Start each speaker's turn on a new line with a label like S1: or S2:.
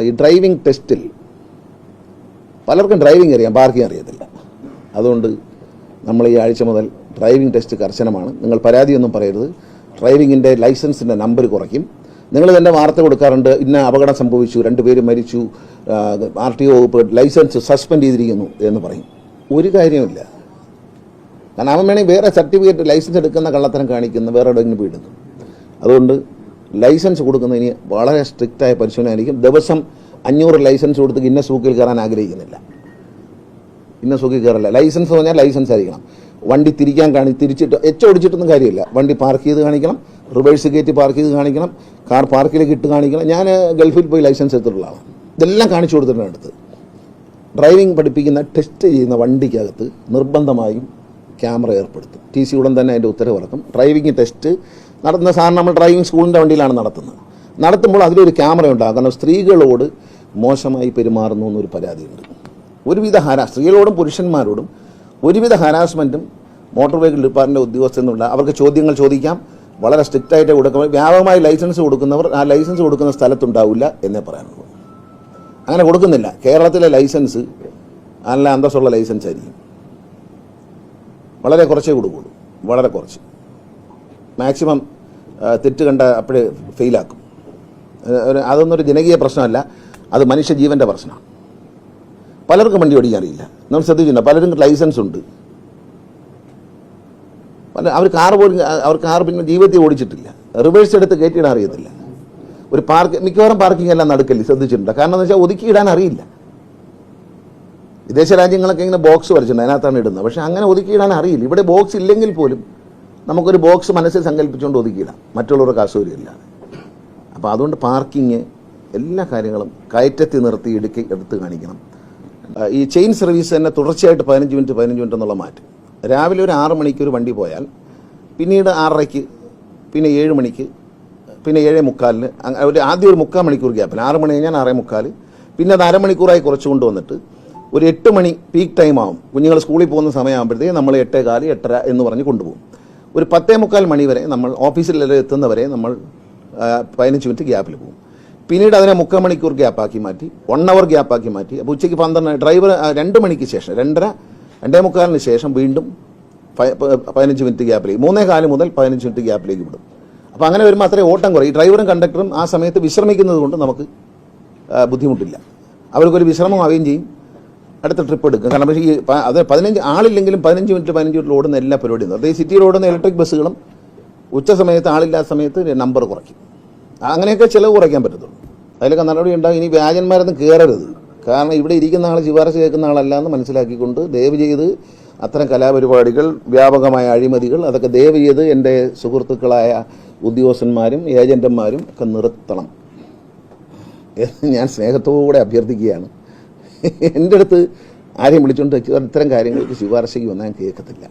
S1: പറയാനുള്ളത് ഈ ഡ്രൈവിംഗ് ടെസ്റ്റിൽ പലർക്കും ഡ്രൈവിംഗ് അറിയാം പാർക്കിംഗ് അറിയത്തില്ല. അതുകൊണ്ട് നമ്മൾ ഈ ആഴ്ച മുതൽ ഡ്രൈവിംഗ് ടെസ്റ്റ് കർശനമാണ്. നിങ്ങൾ പരാതിയൊന്നും പറയരുത്. ഡ്രൈവിങ്ങിന്റെ ലൈസൻസിന്റെ നമ്പർ കുറയ്ക്കും. നിങ്ങൾ തന്നെ വാർത്ത കൊടുക്കാറുണ്ട് ഇന്ന അപകടം സംഭവിച്ചു രണ്ടുപേര് മരിച്ചു ആർ ടി ഒ വകുപ്പ് ലൈസൻസ് സസ്പെൻഡ് ചെയ്തിരിക്കുന്നു എന്ന് പറയും. ഒരു കാര്യമില്ല കാരണം അവൻ വേണമെങ്കിൽ വേറെ സർട്ടിഫിക്കറ്റ് ലൈസൻസ് എടുക്കുന്ന കള്ളത്തരം കാണിക്കുന്ന വേറെ എവിടെയെങ്കിലും പോയിടുന്നു അതുകൊണ്ട് ലൈസൻസ് കൊടുക്കുന്നതിന് വളരെ സ്ട്രിക്റ്റായ പരിശോധന ആയിരിക്കും ദിവസം അഞ്ഞൂറ് ലൈസൻസ് കൊടുത്ത് ഇന്ന സൂക്കിൽ കയറാൻ ആഗ്രഹിക്കുന്നില്ല. ഇന്ന സൂക്കിൽ കയറില്ല. ലൈസൻസ് പറഞ്ഞാൽ ലൈസൻസ് ആയിരിക്കണം. വണ്ടി തിരിക്കാൻ കാണി തിരിച്ചിട്ട് എച്ച് ഓടിച്ചിട്ടൊന്നും കാര്യമില്ല. വണ്ടി പാർക്ക് ചെയ്ത് കാണിക്കണം. റിവേഴ്സ് ഗേറ്റ് പാർക്ക് ചെയ്ത് കാണിക്കണം. കാർ പാർക്കിലേക്ക് ഇട്ട് കാണിക്കണം. ഞാൻ ഗൾഫിൽ പോയി ലൈസൻസ് എടുത്തിട്ടുള്ള ആളാണ്. ഇതെല്ലാം കാണിച്ചു കൊടുത്തിട്ടുണ്ട് അടുത്ത്. ഡ്രൈവിംഗ് പഠിപ്പിക്കുന്ന ടെസ്റ്റ് ചെയ്യുന്ന വണ്ടിക്കകത്ത് നിർബന്ധമായും ക്യാമറ ഏർപ്പെടുത്തും. ടി സി ഉടൻ തന്നെ അതിന്റെ ഉത്തരവ് ഇറക്കും. ഡ്രൈവിംഗ് ടെസ്റ്റ് നടത്തുന്ന സാധാരണ നമ്മൾ ഡ്രൈവിംഗ് സ്കൂളിന്റെ വണ്ടിയിലാണ് നടത്തുന്നത്. നടത്തുമ്പോൾ അതിലൊരു ക്യാമറ ഉണ്ടാകും. കാരണം സ്ത്രീകളോട് മോശമായി പെരുമാറുന്നു എന്നൊരു പരാതിയുണ്ട്. ഒരുവിധ ഹരാ സ്ത്രീകളോടും പുരുഷന്മാരോടും ഒരുവിധ ഹരാസ്മെന്റും മോട്ടോർ വെഹിക്കിൾ ഡിപ്പാർട്ട്മെന്റ് ഉദ്യോഗസ്ഥനുള്ള അവർക്ക് ചോദ്യങ്ങൾ ചോദിക്കാം. വളരെ സ്ട്രിക്റ്റായിട്ട് ആയിട്ട് കൊടുക്കും വ്യാപകമായി ലൈസൻസ് കൊടുക്കുന്നവർ ആ ലൈസൻസ് കൊടുക്കുന്ന സ്ഥലത്തുണ്ടാവില്ല എന്നേ പറയാനുള്ളൂ. അങ്ങനെ കൊടുക്കുന്നില്ല. കേരളത്തിലെ ലൈസൻസ് നല്ല അന്തസ്സുള്ള ലൈസൻസ് ആയിരിക്കും വളരെ കുറച്ചേ കൊടുക്കുള്ളൂ. വളരെ കുറച്ച്. മാക്സിമം തെറ്റ് കണ്ട അപ്പോഴേ ഫെയിലാക്കും. അതൊന്നും ഒരു ജനകീയ പ്രശ്നമല്ല അത് മനുഷ്യജീവന്റെ പ്രശ്നമാണ്. പലർക്കും വണ്ടി ഓടിക്കാൻ അറിയില്ല. നമ്മൾ ശ്രദ്ധിച്ചിട്ടുണ്ട് പലരും ലൈസൻസ് ഉണ്ട്. പല അവർ കാർ പോലും അവർ കാർ പിന്നെ ജീവിതത്തിൽ ഓടിച്ചിട്ടില്ല. റിവേഴ്സ് എടുത്ത് കയറ്റിയിടാൻ അറിയത്തില്ല. ഒരു പാർക്ക് മിക്കവാറും പാർക്കിംഗ് എല്ലാം നടക്കല്ലേ? ശ്രദ്ധിച്ചിട്ടുണ്ട്? കാരണം എന്ന് വെച്ചാൽ ഒതുക്കിയിടാൻ അറിയില്ല. വിദേശ രാജ്യങ്ങളൊക്കെ ഇങ്ങനെ ബോക്സ് വരച്ചിട്ടുണ്ട് അതിനകത്താണ് ഇടുന്നത്. പക്ഷേ അങ്ങനെ ഒതുക്കിയിടാൻ അറിയില്ല. ഇവിടെ ബോക്സ് ഇല്ലെങ്കിൽ പോലും നമുക്കൊരു ബോക്സ് മനസ്സിൽ സങ്കല്പിച്ചുകൊണ്ട് ഒതുക്കിയിടാം. മറ്റുള്ളവർക്ക് അസൗകര്യമില്ലാതെ അപ്പോൾ അതുകൊണ്ട് പാർക്കിങ് എല്ലാ കാര്യങ്ങളും കയറ്റത്തി നിർത്തി ഇടുക്കി എടുത്ത് കാണിക്കണം. ഈ ചെയിൻ സർവീസ് തന്നെ തുടർച്ചയായിട്ട് പതിനഞ്ച് മിനിറ്റ് പതിനഞ്ച് മിനിറ്റ് എന്നുള്ള മാറ്റം. രാവിലെ ഒരു ആറ് മണിക്ക് ഒരു വണ്ടി പോയാൽ പിന്നീട് ആറരയ്ക്ക് പിന്നെ ഏഴ് മണിക്ക് പിന്നെ ഏഴേ മുക്കാലിന് ഒരു ആദ്യം ഒരു മുക്കാൽ മണിക്കൂർ ഗ്യാപ്പിൽ. ആറ് മണി കഴിഞ്ഞാൽ ആറേ മുക്കാൽ പിന്നെ അത് അരമണിക്കൂറായി കുറച്ച് കൊണ്ടുവന്നിട്ട് ഒരു എട്ട് മണി പീക്ക് ടൈം ആവും. കുഞ്ഞുങ്ങൾ സ്കൂളിൽ പോകുന്ന സമയമാകുമ്പോഴത്തേക്ക് നമ്മൾ എട്ടേ കാൽ എട്ടര എന്ന് പറഞ്ഞ് കൊണ്ടുപോകും. ഒരു പത്തേ മുക്കാൽ മണി വരെ നമ്മൾ ഓഫീസിൽ എത്തുന്നവരെ നമ്മൾ പതിനഞ്ച് മിനിറ്റ് ഗ്യാപ്പിൽ പോകും. പിന്നീട് അതിനെ മുക്കാൽ മണിക്കൂർ ഗ്യാപ്പാക്കി മാറ്റി വൺ അവർ ഗ്യാപ്പാക്കി മാറ്റി അപ്പോൾ ഉച്ചയ്ക്ക് പന്ത്രണ്ട് ഡ്രൈവർ രണ്ട് മണിക്ക് ശേഷം രണ്ടര രണ്ടേ മുക്കാലിന് ശേഷം വീണ്ടും പതിനഞ്ച് മിനിറ്റ് ഗ്യാപ്പിലേക്ക് മൂന്നേ കാൽ മുതൽ പതിനഞ്ച് മിനിറ്റ് ഗ്യാപ്പിലേക്ക് വിടും. അപ്പോൾ അങ്ങനെ വരുമ്പോൾ അത്രയും ഓട്ടം കുറയും. ഈ ഡ്രൈവറും കണ്ടക്ടറും ആ സമയത്ത് വിശ്രമിക്കുന്നത് കൊണ്ട് നമുക്ക് ബുദ്ധിമുട്ടില്ല. അവർക്കൊരു വിശ്രമം ആവുകയും ചെയ്യും. അടുത്ത ട്രിപ്പ് എടുക്കും. കാരണം പക്ഷേ ഈ അത് പതിനഞ്ച് ആളില്ലെങ്കിലും പതിനഞ്ച് മിനിറ്റ് പതിനഞ്ച് മിനിറ്റ് ഓടുന്ന എല്ലാ പരിപാടിയും അതേ സിറ്റിയിൽ ഓടുന്ന ഇലക്ട്രിക് ബസ്സുകളും ഉച്ച സമയത്ത് ആളില്ലാത്ത സമയത്ത് നമ്പർ കുറയ്ക്കും. അങ്ങനെയൊക്കെ ചിലവ് കുറയ്ക്കാൻ പറ്റത്തുള്ളൂ. അതിലൊക്കെ നടപടി ഉണ്ടാകും ഇനി വ്യാജന്മാരൊന്നും കയറരുത് കാരണം ഇവിടെ ഇരിക്കുന്ന ആൾ ശുപാർശ കേൾക്കുന്ന ആളല്ല എന്ന് മനസ്സിലാക്കിക്കൊണ്ട് ദയവ് ചെയ്ത് അത്തരം കലാപരിപാടികൾ വ്യാപകമായ അഴിമതികൾ അതൊക്കെ ദയവ് ചെയ്ത് എന്റെ സുഹൃത്തുക്കളായ ഉദ്യോഗസ്ഥന്മാരും ഏജന്റന്മാരും ഒക്കെ നിർത്തണം ഞാൻ സ്നേഹത്തോടെ അഭ്യർത്ഥിക്കുകയാണ്. എന്റെ അടുത്ത് ആരെയും വിളിച്ചുകൊണ്ട് ഇത്തരം കാര്യങ്ങൾക്ക് ശുപാർശയ്ക്ക് വന്നാൽ ഞാൻ കേൾക്കത്തില്ല.